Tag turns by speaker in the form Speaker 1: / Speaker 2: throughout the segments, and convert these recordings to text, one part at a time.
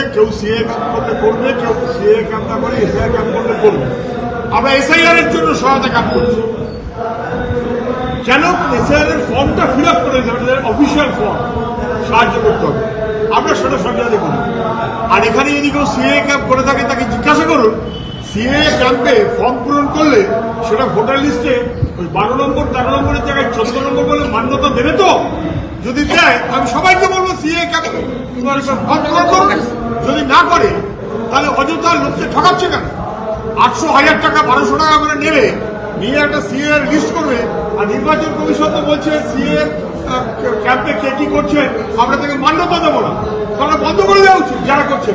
Speaker 1: কেউ সিএ করলে করবে, কেউ সিএ ক্যাম্প না করে এসআই ক্যাম্প করলে করবে। আমরা এসআইআর এর জন্য সহায়তা ক্যাম্প করছি। কেন? এসআইআর এর ফর্মটা ফিল আপ করে দিতে অফিসিয়াল ফর্ম সাহায্য করতে হবে। আমরা সেটা সরকারে করি। আর এখানে যদি কেউ সিএ ক্যাম্প করে থাকে, তাকে জিজ্ঞাসা করুন। সিএ ক্যাম্পে ফর্ম পূরণ করলে সেটা ভোটার লিস্টে ওই বারো নম্বর, তেরো নম্বরের জায়গায় চোদ্দ নম্বর বলে মান্যতা দেবে তো? যদি দেয়, আমি সবাইকে বলব সিএ ক্যাম্প ফর্ম পূরণ যদি না করে, তাহলে অযথা লোককে ঠকাচ্ছে কেন? আটশো হাজার টাকা বারোশো টাকা করে নেবে, নিয়ে একটা সিএ লিস্ট করবে, আর নির্বাচন কমিশন তো বলছে সিএ ক্যাম্পে কে কি করছে, আমরা তাকে মান্যতা দেবো না। তাহলে বন্ধ করে দেওয়া উচিত যারা করছে।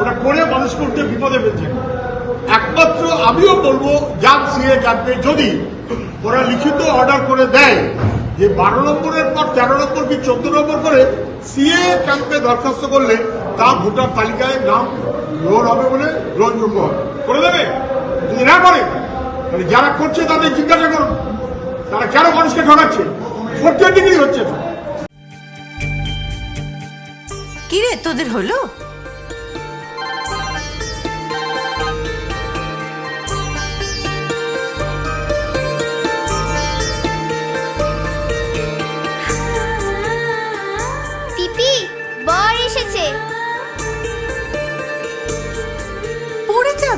Speaker 1: ওটা করে মানুষ করতে বিপদে ফেলছে। একমাত্র আমিও বলব যান সিএ ক্যাম্পে যদি ওরা লিখিত অর্ডার করে দেয়, যে বারো নম্বরের পর তেরো নম্বর কি চোদ্দ নম্বর করে সিএ ক্যাম্পে দরখাস্ত করলে তা ভোটার তালিকায় নাম গ্রহণ হবে বলে গ্রহণযোগ্য হবে করে দেবে? যদি না করে, তাহলে যারা করছে তাদের জিজ্ঞাসা করুন। তারা কেন মানুষকে ঠকাচ্ছে? ফোর্থ ডিগ্রি হচ্ছে।
Speaker 2: কিরে, তোদের হলো?